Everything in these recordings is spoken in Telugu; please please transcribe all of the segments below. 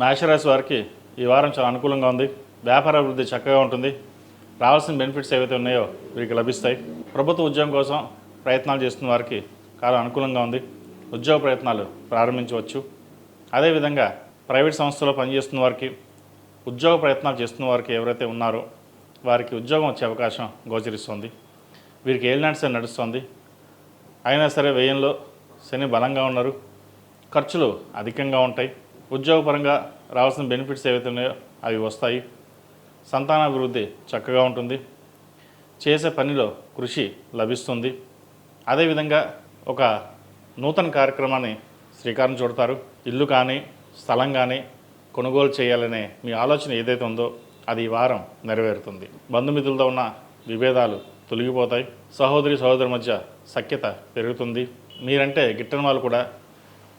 మేషరాశి వారికి ఈ వారం చాలా అనుకూలంగా ఉంది. వ్యాపార అభివృద్ధి చక్కగా ఉంటుంది. రావాల్సిన బెనిఫిట్స్ ఏవైతే ఉన్నాయో వీరికి లభిస్తాయి. ప్రభుత్వ ఉద్యోగం కోసం ప్రయత్నాలు చేస్తున్న వారికి చాలా అనుకూలంగా ఉంది. ఉద్యోగ ప్రయత్నాలు ప్రారంభించవచ్చు. అదేవిధంగా ప్రైవేట్ సంస్థలో పనిచేస్తున్న వారికి ఉద్యోగ ప్రయత్నాలు చేస్తున్న వారికి ఎవరైతే ఉన్నారో వారికి ఉద్యోగం వచ్చే అవకాశం గోచరిస్తుంది. వీరికి ఏలినాటి సరే నడుస్తుంది. అయినా సరే వ్యయంలో శని బలంగా ఉన్నారు. ఖర్చులు అధికంగా ఉంటాయి. ఉద్యోగపరంగా రావాల్సిన బెనిఫిట్స్ ఏవైతే ఉన్నాయో అవి వస్తాయి. సంతానాభివృద్ధి చక్కగా ఉంటుంది. చేసే పనిలో కృషి లభిస్తుంది. అదేవిధంగా ఒక నూతన కార్యక్రమాన్ని శ్రీకారం చుడతారు. ఇల్లు కానీ స్థలం కానీ కొనుగోలు చేయాలనే మీ ఆలోచన ఏదైతే ఉందో అది ఈ వారం నెరవేరుతుంది. బంధుమిత్రులతో ఉన్న విభేదాలు తొలగిపోతాయి. సహోదరి సహోదరు మధ్య సఖ్యత పెరుగుతుంది. మీరంటే గిట్టని వాళ్ళు కూడా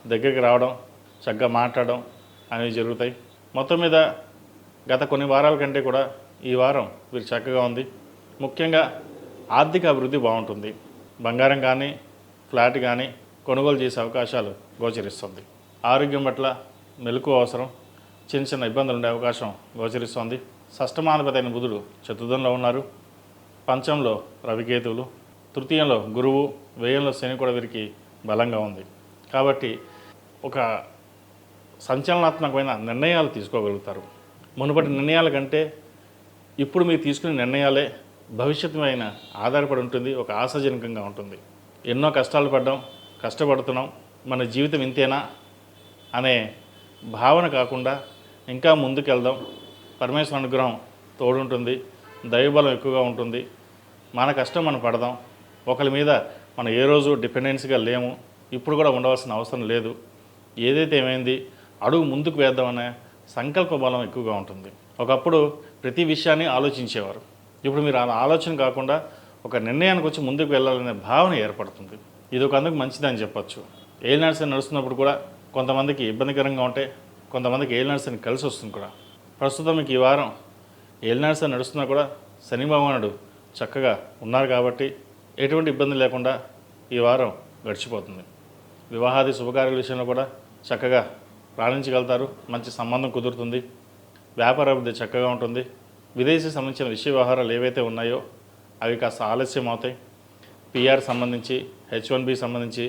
దగ్గరికి రావడం చక్కగా మాట్లాడడం అనేవి జరుగుతాయి. మొత్తం మీద గత కొన్ని వారాల కంటే కూడా ఈ వారం వీరు చక్కగా ఉంది. ముఖ్యంగా ఆర్థిక అభివృద్ధి బాగుంటుంది. బంగారం కానీ ఫ్లాట్ కానీ కొనుగోలు చేసే అవకాశాలు గోచరిస్తుంది. ఆరోగ్యం పట్ల మెలకు అవసరం. చిన్న చిన్న ఇబ్బందులు ఉండే అవకాశం గోచరిస్తోంది. షష్టమాధిపతి అయిన బుధుడు చతుర్థంలో ఉన్నారు. పంచంలో రవికేతువులు. తృతీయంలో గురువు. వ్యయంలో శని కూడా వీరికి బలంగా ఉంది. కాబట్టి ఒక సంచలనాత్మకమైన నిర్ణయాలు తీసుకోగలుగుతారు. మునుపటి నిర్ణయాల కంటే ఇప్పుడు మీరు తీసుకునే నిర్ణయాలే భవిష్యత్తు పైన ఆధారపడి ఉంటుంది ఒక ఆశాజనకంగా ఉంటుంది. ఎన్నో కష్టాలు పడ్డాం కష్టపడుతున్నాం మన జీవితం ఇంతేనా అనే భావన కాకుండా ఇంకా ముందుకెళ్దాం. పరమేశ్వర అనుగ్రహం తోడుంటుంది దైవబలం ఎక్కువగా ఉంటుంది. మన కష్టం మనం పడదాం. ఒకరి మీద మనం ఏ రోజు డిపెండెన్సీగా లేము. ఇప్పుడు కూడా ఉండవలసిన అవసరం లేదు. ఏదైతే ఏమైంది అడుగు ముందుకు వేద్దామనే సంకల్ప బలం ఎక్కువగా ఉంటుంది. ఒకప్పుడు ప్రతి విషయాన్ని ఆలోచించేవారు. ఇప్పుడు మీరు ఆ ఆలోచన కాకుండా ఒక నిర్ణయానికి వచ్చి ముందుకు వెళ్ళాలనే భావన ఏర్పడుతుంది. ఇది ఒక అందుకు మంచిదని చెప్పొచ్చు. ఏల్ నర్సింగ్ నడుస్తున్నప్పుడు కూడా కొంతమందికి ఇబ్బందికరంగా ఉంటే కొంతమందికి ఏల్ నర్సింగ్ కలిసి వస్తుంది కూడా. ప్రస్తుతం మీకు ఈ వారం ఏల్ నర్సింగ్ నడుస్తున్నా కూడా శని భగవానుడు చక్కగా ఉన్నారు కాబట్టి ఎటువంటి ఇబ్బంది లేకుండా ఈ వారం గడిచిపోతుంది. వివాహాది శుభకార్యాల విషయంలో కూడా చక్కగా రాణించగలుగుతారు మంచి సంబంధం కుదురుతుంది. వ్యాపార అభివృద్ధి చక్కగా ఉంటుంది. విదేశీ సంబంధించిన విషయ వ్యవహారాలు ఏవైతే ఉన్నాయో అవి కాస్త ఆలస్యం అవుతాయి. పిఆర్ సంబంధించి హెచ్ వన్ బి సంబంధించి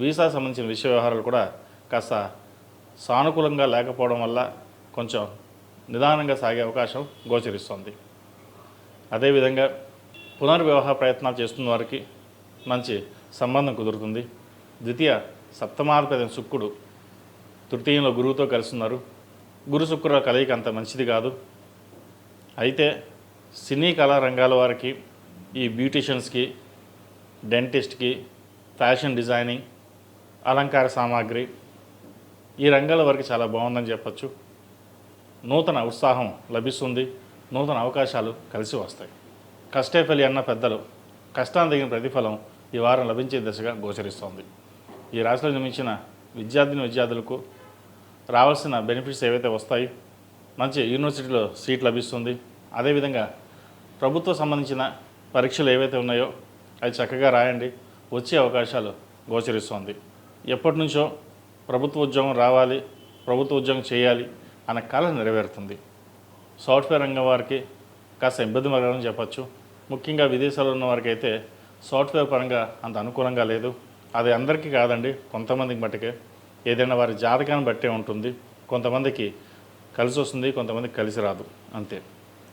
వీసా సంబంధించిన విషయ వ్యవహారాలు కూడా కాస్త సానుకూలంగా లేకపోవడం వల్ల కొంచెం నిదానంగా సాగే అవకాశం గోచరిస్తుంది. అదేవిధంగా పునర్వివాహ ప్రయత్నాలు చేస్తున్న వారికి మంచి సంబంధం కుదురుతుంది. ద్వితీయ సప్తమాధిపతి శుక్రుడు తృతీయంలో గురువుతో కలుస్తున్నారు గురు శుక్రుల కలయిక అంత మంచిది కాదు. అయితే సినీ కళా రంగాల వారికి ఈ బ్యూటీషియన్స్కి డెంటిస్ట్కి ఫ్యాషన్ డిజైనింగ్ అలంకార సామాగ్రి ఈ రంగాల వారికి చాలా బాగుందని చెప్పచ్చు. నూతన ఉత్సాహం లభిస్తుంది. నూతన అవకాశాలు కలిసి వస్తాయి. కష్టే అన్న పెద్దలు కష్టాన్ని తగిన ప్రతిఫలం ఈ వారం లభించే దశగా గోచరిస్తోంది. ఈ రాశిలో నిర్మించిన విద్యార్థిని విద్యార్థులకు రావాల్సిన బెనిఫిట్స్ ఏవైతే వస్తాయి మంచి యూనివర్సిటీలో సీట్ లభిస్తుంది. అదేవిధంగా ప్రభుత్వ సంబంధించిన పరీక్షలు ఏవైతే ఉన్నాయో అవి చక్కగా రాయండి. వచ్చే అవకాశాలు గోచరిస్తోంది. ఎప్పటి నుంచో ప్రభుత్వ ఉద్యోగం రావాలి ప్రభుత్వ ఉద్యోగం చేయాలి అన్న కళ నెరవేరుతుంది. సాఫ్ట్వేర్ రంగం వారికి కాస్త ఇబ్బంది పడాలని చెప్పచ్చు. ముఖ్యంగా విదేశాల్లో ఉన్న వారికి అయితే సాఫ్ట్వేర్ పరంగా అంత అనుకూలంగా లేదు. అది అందరికీ కాదండి కొంతమందికి మట్టుకే. ఏదైనా వారి జాతకాన్ని బట్టే ఉంటుంది. కొంతమందికి కలిసి వస్తుంది కొంతమందికి కలిసి రాదు. అంతే.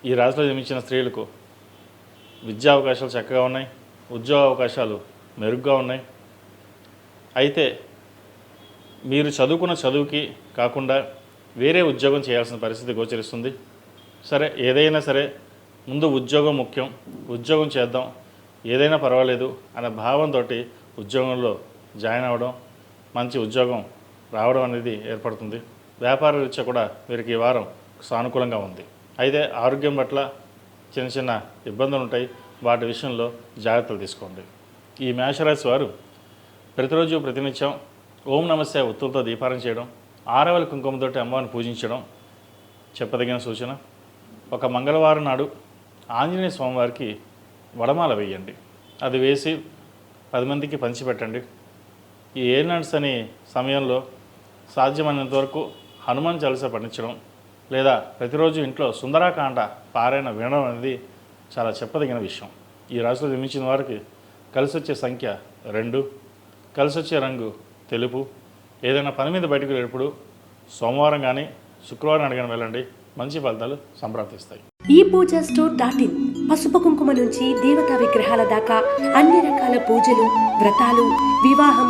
ఈ రాశిలో జన్మించిన స్త్రీలకు విద్యా అవకాశాలు చక్కగా ఉన్నాయి ఉద్యోగ అవకాశాలు మెరుగ్గా ఉన్నాయి. అయితే మీరు చదువుకున్న చదువుకి కాకుండా వేరే ఉద్యోగం చేయాల్సిన పరిస్థితి గోచరిస్తుంది. సరే ఏదైనా సరే ముందు ఉద్యోగం ముఖ్యం ఉద్యోగం చేద్దాం ఏదైనా పర్వాలేదు అనే భావంతో ఉద్యోగంలో జాయిన్ అవ్వడం మంచి ఉద్యోగం రావడం అనేది ఏర్పడుతుంది. వ్యాపార రీత్యా కూడా వీరికి ఈ వారం సానుకూలంగా ఉంది. అయితే ఆరోగ్యం పట్ల చిన్న చిన్న ఇబ్బందులు ఉంటాయి. వాటి విషయంలో జాగ్రత్తలు తీసుకోండి. ఈ మేషరాశి వారు ప్రతిరోజు ప్రతినిత్యం ఓం నమస్తే ఒత్తులతో దీపారం చేయడం ఆరవల కుంకుమతోటి అమ్మవారిని పూజించడం చెప్పదగిన సూచన. ఒక మంగళవారం నాడు ఆంజనేయ స్వామివారికి వడమాల వేయండి. అది వేసి పది మందికి పంచిపెట్టండి. ఈ ఏలినట్స్ అనే సమయంలో సాధ్యమైనంత వరకు హనుమాన్ చలస పఠించడం లేదా ప్రతిరోజు ఇంట్లో సుందరాకాండ పారాయణ వినడం అనేది చాలా చెప్పదగిన విషయం. ఈ రాశిలో జన్మించిన వారికి కలిసి వచ్చే సంఖ్య రెండు కలిసి వచ్చే రంగు తెలుపు. ఏదైనా పని మీద బయటకు వెళ్ళినప్పుడు సోమవారం కానీ శుక్రవారం అడిగిన వెళ్ళండి. మంచి ఫలితాలు సంప్రాప్తిస్తాయి. ఈ పూజా స్టోర్ డాట్ ఇన్ పసుపు కుంకుమ నుంచి దేవతా విగ్రహాల దాకా అన్ని రకాల పూజలు వ్రతాలు వివాహం